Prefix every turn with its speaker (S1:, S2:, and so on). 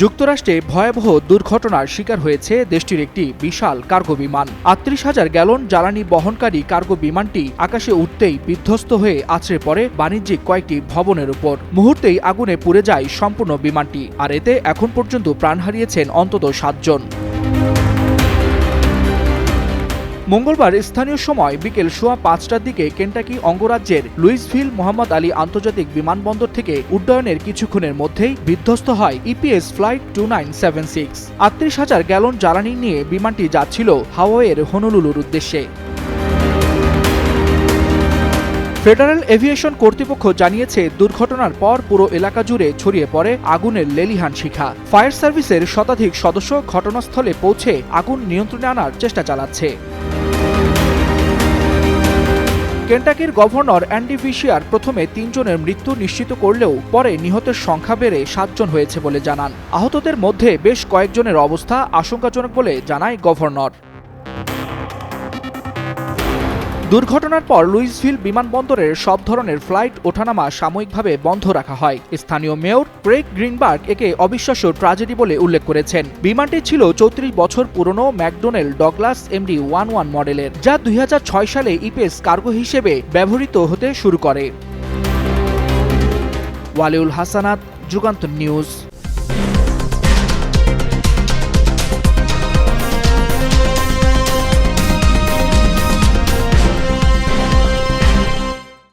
S1: যুক্তরাষ্ট্রে ভয়াবহ দুর্ঘটনার শিকার হয়েছে দেশটির একটি বিশাল কার্গো বিমান। আটত্রিশ হাজার গ্যালন জ্বালানি বহনকারী কার্গো বিমানটি আকাশে উঠতেই বিধ্বস্ত হয়ে আছড়ে পড়ে বাণিজ্যিক কয়েকটি ভবনের উপর। মুহূর্তেই আগুনে পুড়ে যায় সম্পূর্ণ বিমানটি, আর এতে এখন পর্যন্ত প্রাণ হারিয়েছেন অন্তত সাতজন। মঙ্গলবার স্থানীয় সময় বিকেল সোয়া পাঁচটার দিকে কেন্টাকি অঙ্গরাজ্যের লুইসভিল মোহাম্মদ আলী আন্তর্জাতিক বিমানবন্দর থেকে উড্ডয়নের কিছুক্ষণের মধ্যেই বিধ্বস্ত হয় EPS flight two nine seven six. আটত্রিশ হাজার গ্যালন জ্বালানি নিয়ে বিমানটি যাচ্ছিল হাওয়াইয়ের হনুলুলুর উদ্দেশ্যে। ফেডারেল এভিয়েশন কর্তৃপক্ষ জানিয়েছে, দুর্ঘটনার পর পুরো এলাকা জুড়ে ছড়িয়ে পড়ে আগুনের লেলিহান শিখা। ফায়ার সার্ভিসের শতাধিক সদস্য ঘটনাস্থলে পৌঁছে আগুন নিয়ন্ত্রণে আনার চেষ্টা চালাচ্ছে। কেন্টাকির গভর্নর অ্যান্ডি ফিশিয়ার প্রথমে তিনজনের মৃত্যু নিশ্চিত করলেও পরে নিহতের সংখ্যা বেড়ে সাতজন হয়েছে বলে জানান। আহতদের মধ্যে বেশ কয়েকজনের অবস্থা আশঙ্কাজনক বলে জানায় গভর্নর। দুর্ঘটনার পর লুইসভিল বিমানবন্দরের সব ধরনের ফ্লাইট ওঠানামা সাময়িকভাবে বন্ধ রাখা হয়। স্থানীয় মেয়র ক্রেগ গ্রিনবার্গ একে অবিশ্বাস্য ট্রাজেডি বলে উল্লেখ করেছেন। বিমানটি ছিল চৌত্রিশ বছর পুরনো McDonnell Douglas MD one one মডেলের, যা দুই হাজার ছয় সালে ইপেস কার্গো হিসেবে ব্যবহৃত হতে শুরু করে। ওয়ালিউল হাসানাত যুগান্তর নিউজ।